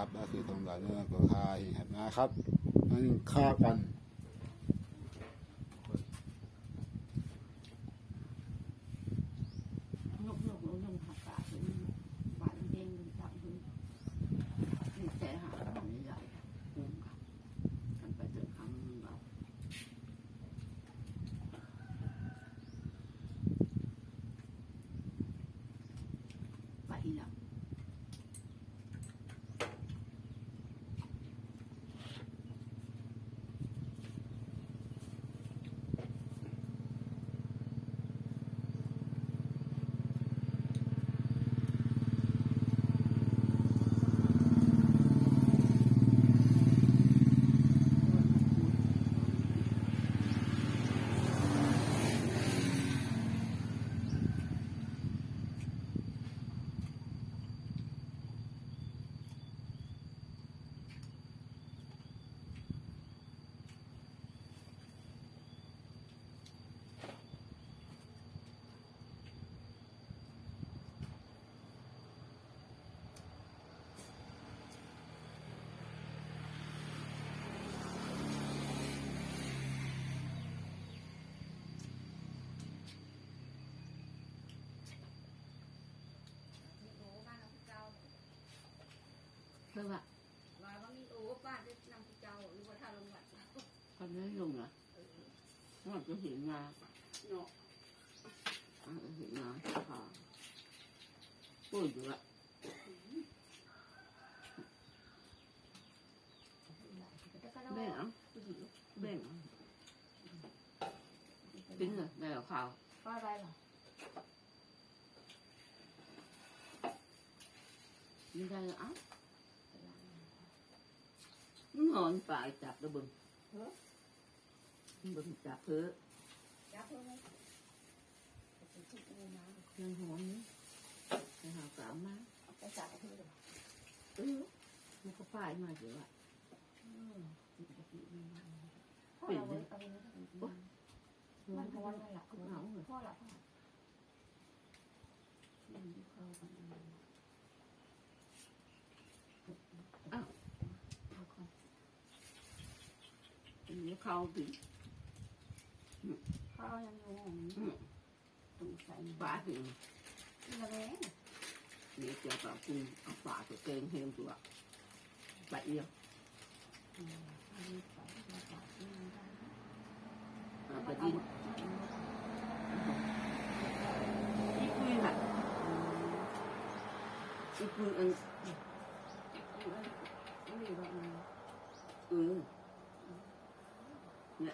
ครับก็คือทำลายเนื้อก็คายเห็นนะครับนั่นฆ่ากัน lấy luôn à nó là cái chuyện nhà nó ờ, cái chuyện nhà à tôi được ạ bên ạ bên ạ tính rồi đây là khảo khoai bay rồi đây là nữa ngồi phải chặt đôi bừng. ละแบ่งเอาแบ่งเอากินเลยแม่กับข้าวก็อะไรหรอไม่ได้เลยเอ้านอนปลายจับแล้วบึงบึงจับเพื่อยับเพิ่มไหมทุกโอ้มาเครื่องหอมนี้ไปหาสามมาไปจ่ายเพิ่มเออมันก็ป้ายมาเดี๋ยวอะพ่อเราเอาไปมันพอแล้วหลับเอาเหรอพ่อหลับอันนี้เข้าถึง พ่อยังงงตรงใส่ ปลาถึง ระแวง นี่เจ้ากับคุณเอาปลาตัวเกงเฮมตัวไปเอียว อันนี้ใส่กระเป๋าที่มันได้ เอาไปดินอีคุยน่ะอีคุยอัน ไม่รู้ว่ามัน เออเนี่ย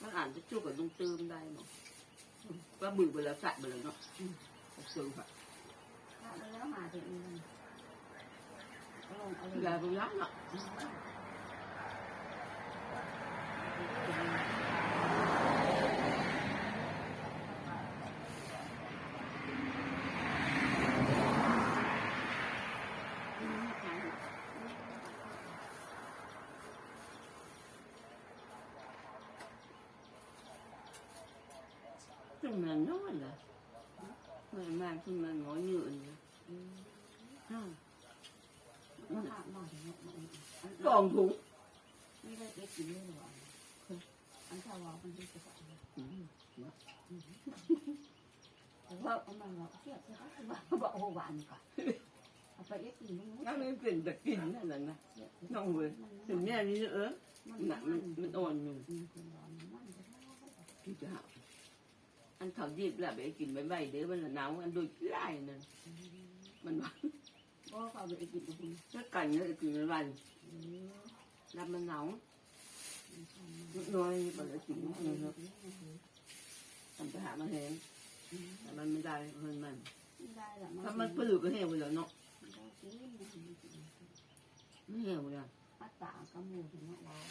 มันร้อนมันร้อนไม่ได้ มือแห้งมาบิ่นทุ่งๆจะไปหาโจตุน มันต้องก็เอาไม้ควักออกมาใครจะได้ลำบาก มันเกลือ ตัดตัดนี่ จักมันว่าเอาเดินดู เอาทุกอย่างเอาตัด เขาก็เดินหาครูก็ได้เหรอมันอ่านจะช่วยกับลุงเติมได้เนาะว่าบือไปแล้วสัตว์ไปเลยเนาะเติมค่ะ ถ้าแล้วหาตัวเองเอาลงเอา เว เล ลาย ไปล้างเนาะ ซึ่งมันน้อยเลยมันมาซึ่งมันน้อยเยอะเลยอ้าวมันหาหน่อยเนี่ยกองถุงไม่ได้เอ็กซ์เลยหรออันถ้าว่ามันดีกว่าอืมว่ามันว่าเทียบใช่ไหมบอกโอ้หวานกว่าเอาไปเอ็กซ์นี่นั่นไม่เป็นแต่กินนั่นแหละนะน้องเว้ยถึงแม่นี่เออมันหนักมันมันอ่อนอยู่มันร้อนมันที่จะหาอันเขาจีบแล้วไปกิ นใบใบเด้อมันหนาวอันโดยไล่นั่นมันว่าก็เขาไปกินกับคุณถ้ากันเนี่ยกินใบใบแล้วมันหนาวน้อยไปแล้วกินมันเนาะทำไปหามาแหงแต่มันไม่ได้เงินมันไม่ได้หรอกถ้ามันปลืกก็แห้งไปแล้วเนาะไมันกินไม่แห้งไปแล้วอัตากระมูถึงร้อน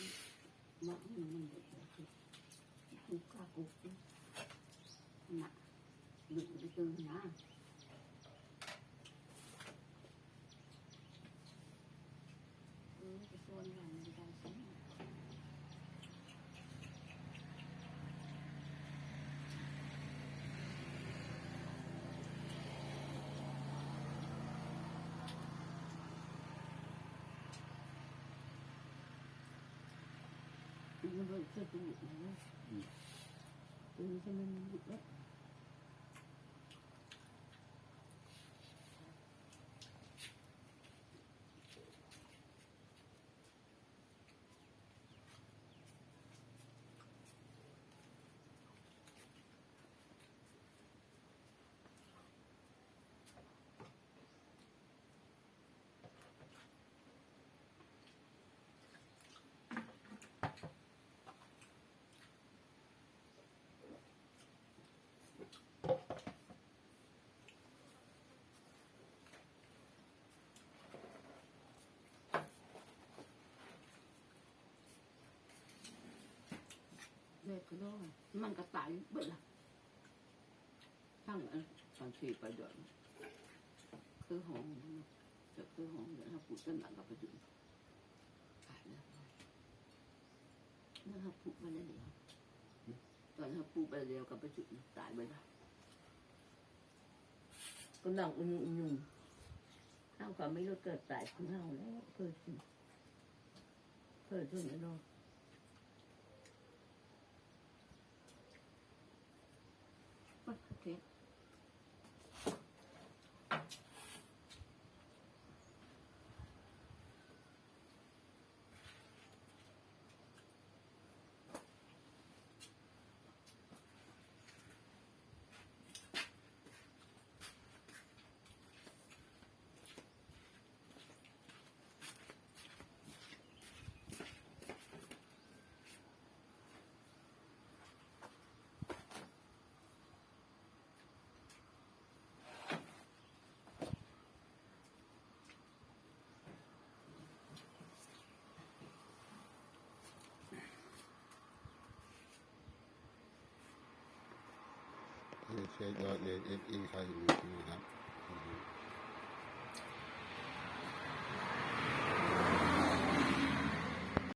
มันมันมันเด็กคือคือข้ากุ๊กหนัก nặng đựng cái tư nó cái là người ta sống Hãy subscribe cho kênh Ghiền Mì Gõ Để không bỏ lỡ những video hấp dẫn นก็ช่วยปลืกนะปลืกใช่ไหมมันบุกแล้วเด็กก็ด้มันก็ตายเบิดละทั้งอันตอนที่ไปเดินคือหองจะคือหองเดี๋ยวเราพูดกันหลังกับไปถึงตายแล้วนั่นเราพูดมาแล้เดียวตอนเราพูดไปเดียวกับไปถึงตายไปละก็นั่งอุ่นอุ่นเท่ากับไม่รู้เกิดตายของเราแล้วเกิดสิเกิดถึงแล้ว Namaste. 也也也也ยวเ有ฟอี